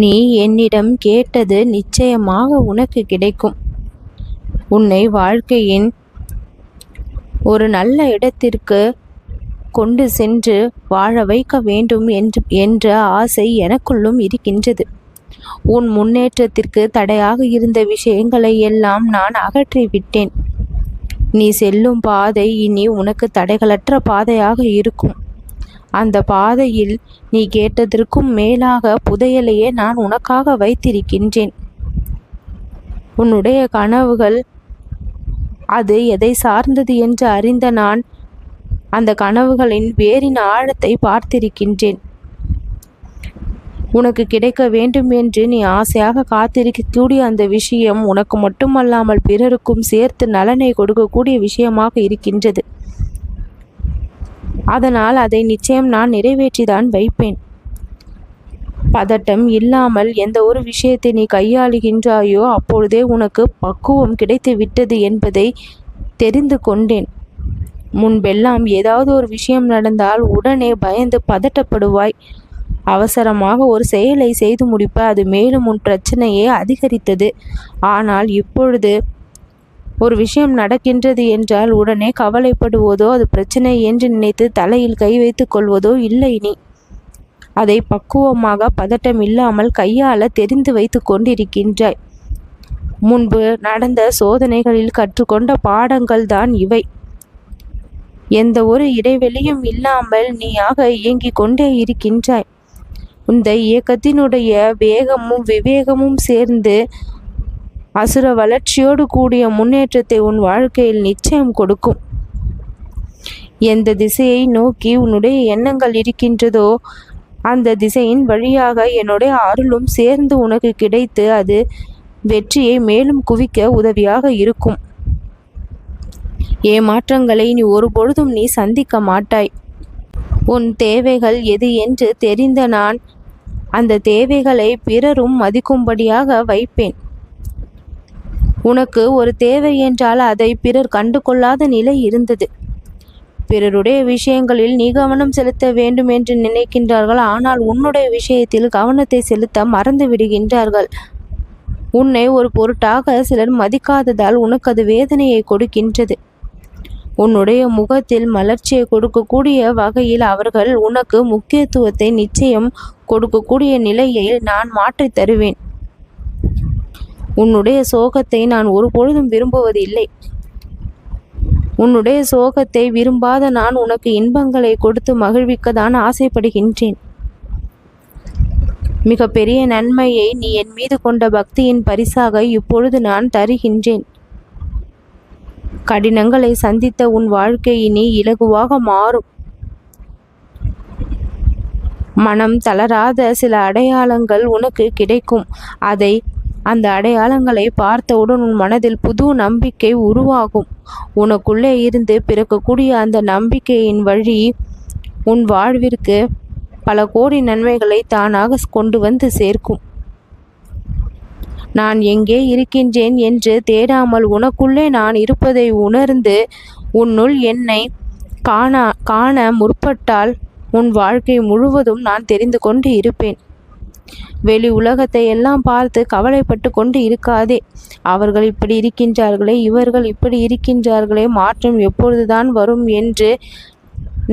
நீ என்னிடம் கேட்டது நிச்சயமாக உனக்கு கிடைக்கும். உன்னை வாழ்க்கையின் ஒரு நல்ல இடத்திற்கு கொண்டு சென்று வாழ வைக்க வேண்டும் என்று என்ற ஆசை எனக்குள்ளும் இருக்கின்றது. உன் முன்னேற்றத்திற்கு தடையாக இருந்த விஷயங்களை எல்லாம் நான் அகற்றிவிட்டேன் நீ செல்லும் பாதை இனி உனக்கு தடைகளற்ற பாதையாக இருக்கும். அந்த பாதையில் நீ கேட்டதற்கும் மேலாக புதையலையே நான் உனக்காக வைத்திருக்கின்றேன். உன்னுடைய கனவுகள் அது எதை சார்ந்தது என்று அறிந்த நான் அந்த கனவுகளின் வேரின் ஆழத்தை பார்த்திருக்கின்றேன். உனக்கு கிடைக்க வேண்டும் என்று நீ ஆசையாக காத்திருக்கக்கூடிய அந்த விஷயம் உனக்கு மட்டுமல்லாமல் பிறருக்கும் சேர்த்து நலனை கொடுக்கக்கூடிய விஷயமாக இருக்கின்றது. அதனால் அதை நிச்சயம் நான் நிறைவேற்றிதான் வைப்பேன். பதட்டம் இல்லாமல் எந்த ஒரு விஷயத்தை நீ கையாளுகின்றாயோ அப்பொழுதே உனக்கு பக்குவம் கிடைத்து விட்டது என்பதை தெரிந்து கொண்டேன். முன்பெல்லாம் ஏதாவது ஒரு விஷயம் நடந்தால் உடனே பயந்து பதட்டப்படுவாய். அவசரமாக ஒரு செயலை செய்து முடிப்ப அது மேலும் உன் பிரச்சனையை அதிகரித்தது. ஆனால் இப்பொழுது ஒரு விஷயம் நடக்கின்றது என்றால் உடனே கவலைப்படுவதோ அது பிரச்சனை என்று நினைத்து தலையில் கை வைத்துக் கொள்வதோ இல்லை நீ அதை பக்குவமாக பதட்டம் இல்லாமல் கையாள தெரிந்து வைத்து கொண்டிருக்கின்றாய். முன்பு நடந்த சோதனைகளில் கற்றுக்கொண்ட பாடங்கள் தான் இவை. எந்த ஒரு இடைவெளியும் இல்லாமல் நீயாக இயங்கிக் கொண்டே இருக்கின்றாய். இந்த இயக்கத்தினுடைய வேகமும் விவேகமும் சேர்ந்து அசுர வளர்ச்சியோடு கூடிய முன்னேற்றத்தை உன் வாழ்க்கையில் நிச்சயம் கொடுக்கும். எந்த திசையை நோக்கி உன்னுடைய எண்ணங்கள் இருக்கின்றதோ அந்த திசையின் வழியாக என்னுடைய அருளும் சேர்ந்து உனக்கு கிடைத்து அது வெற்றியை மேலும் குவிக்க உதவியாக இருக்கும். ஏமாற்றங்களை நீ ஒருபொழுதும் நீ சந்திக்க மாட்டாய். உன் தேவைகள் எது என்று தெரிந்த நான் அந்த தேவைகளை பிறரும் மதிக்கும்படியாக வைப்பேன். உனக்கு ஒரு தேவை என்றால் அதை பிறர் கண்டு கொள்ளாத நிலை இருந்தது. பிறருடைய விஷயங்களில் நீ கவனம் செலுத்த வேண்டும் என்று நினைக்கின்றார்கள். ஆனால் உன்னுடைய விஷயத்தில் கவனத்தை செலுத்த மறந்து விடுகின்றார்கள். உன்னை ஒரு பொருட்டாக சிலர் மதிக்காததால் உனக்கு அது வேதனையை கொடுக்கின்றது. உன்னுடைய முகத்தில் மலர்ச்சியை கொடுக்கக்கூடிய வகையில் அவர்கள் உனக்கு முக்கியத்துவத்தை நிச்சயம் கொடுக்கக்கூடிய நிலையில் நான் மாற்றித் தருவேன். உன்னுடைய சோகத்தை நான் ஒருபொழுதும் விரும்புவதில்லை. உன்னுடைய சோகத்தை விரும்பாத நான் உனக்கு இன்பங்களை கொடுத்து மகிழ்விக்க தான் ஆசைப்படுகின்றேன். மிக பெரிய நன்மையை நீ என் மீது கொண்ட பக்தியின் பரிசாக இப்பொழுது நான் தருகின்றேன். கடினங்களை சந்தித்த உன் வாழ்க்கை இனி இலகுவாக மாறும். மனம் தளராத சில அடையாளங்கள் உனக்கு கிடைக்கும். அதை அந்த அடையாளங்களை பார்த்தவுடன் உன் மனதில் புது நம்பிக்கை உருவாகும். உனக்குள்ளே இருந்து பிறக்கக்கூடிய அந்த நம்பிக்கையின் வழி உன் வாழ்விற்கு பல கோடி நன்மைகளை தானாக கொண்டு வந்து சேர்க்கும். நான் எங்கே இருக்கின்றேன் என்று தேடாமல் உனக்குள்ளே நான் இருப்பதை உணர்ந்து உன்னுள் என்னை காண காண முற்பட்டால் உன் வாழ்க்கை முழுவதும் நான் தெரிந்து கொண்டு இருப்பேன். வெளி உலகத்தை எல்லாம் பார்த்து கவலைப்பட்டு கொண்டு இருக்காதே. அவர்கள் இப்படி இருக்கின்றார்களே இவர்கள் இப்படி இருக்கின்றார்களே மாற்றம் எப்பொழுதுதான் வரும் என்று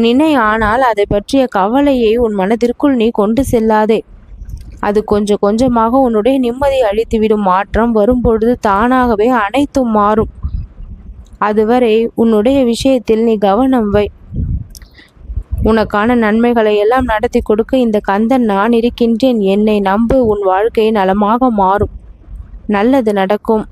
நினை ஆனால் அதை பற்றிய கவலையை உன் மனதிற்குள் நீ கொண்டு செல்லாதே. அது கொஞ்சம் கொஞ்சமாக உன்னுடைய நிம்மதி அழித்துவிடும். மாற்றம் வரும்பொழுது தானாகவே அனைத்தும் மாறும். அதுவரை உன்னுடைய விஷயத்தில் நீ கவனம் வை. உனக்கான நன்மைகளை எல்லாம் நடத்தி கொடுக்க இந்த கந்தன் நான் இருக்கின்றேன். என்னை நம்பு. உன் வாழ்க்கை நலமாக மாறும். நல்லது நடக்கும்.